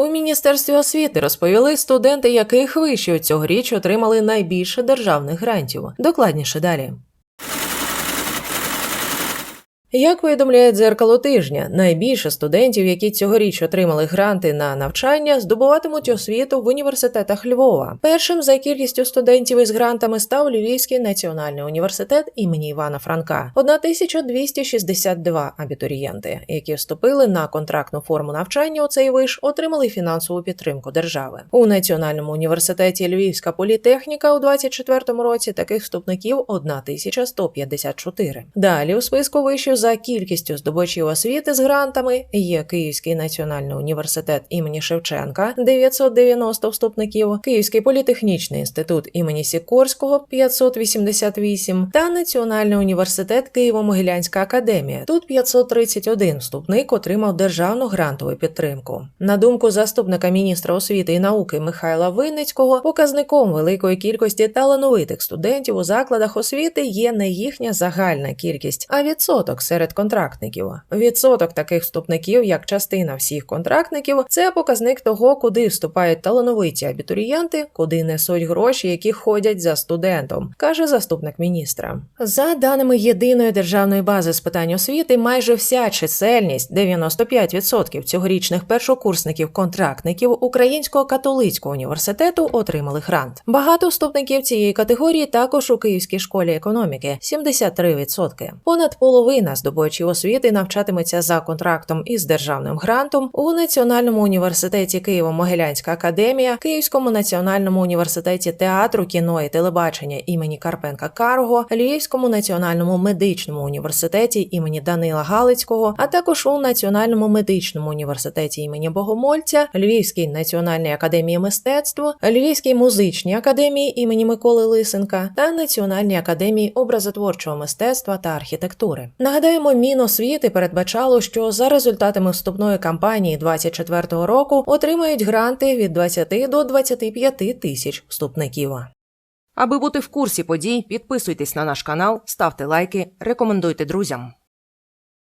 У міністерстві освіти розповіли студенти, яких вишів цьогоріч отримали найбільше державних грантів. Докладніше далі. Як повідомляє дзеркало тижня, найбільше студентів, які цьогоріч отримали гранти на навчання, здобуватимуть освіту в університетах Львова. Першим за кількістю студентів із грантами став Львівський національний університет імені Івана Франка. 1262 абітурієнти, які вступили на контрактну форму навчання у цей виш, отримали фінансову підтримку держави. У національному університеті Львівська політехніка у 2024 році таких вступників 1154. Далі у списку вишів за кількістю здобувачів освіти з грантами є Київський національний університет імені Шевченка 990 вступників, Київський політехнічний інститут імені Сікорського 588 та Національний університет Києво-Могилянська академія. Тут 531 вступник отримав державну грантову підтримку. На думку заступника міністра освіти і науки Михайла Винницького, показником великої кількості талановитих студентів у закладах освіти є не їхня загальна кількість, а відсоток серед контрактників. Відсоток таких вступників, як частина всіх контрактників, це показник того, куди вступають талановиті абітурієнти, куди несуть гроші, які ходять за студентом, каже заступник міністра. За даними єдиної державної бази з питань освіти, майже вся чисельність 95% цьогорічних першокурсників-контрактників Українського католицького університету отримали грант. Багато вступників цієї категорії також у Київській школі економіки 73%. Понад половина здобувачів освіти навчатиметься за контрактом із державним грантом у Національному університеті Києво-Могилянська академія, Київському національному університеті театру, кіно і телебачення імені Карпенка Карго, Львівському національному медичному університеті імені Данила Галицького, а також у Національному медичному університеті імені Богомольця, Львівській національній академії мистецтв, Львівській музичній академії імені Миколи Лисенка та Національній академії образотворчого мистецтва та архітектури. Нагадаємо, Міносвіти передбачало, що за результатами вступної кампанії 2024 року отримають гранти від 20 до 25 тисяч вступників. Аби бути в курсі подій, підписуйтесь на наш канал, ставте лайки, рекомендуйте друзям.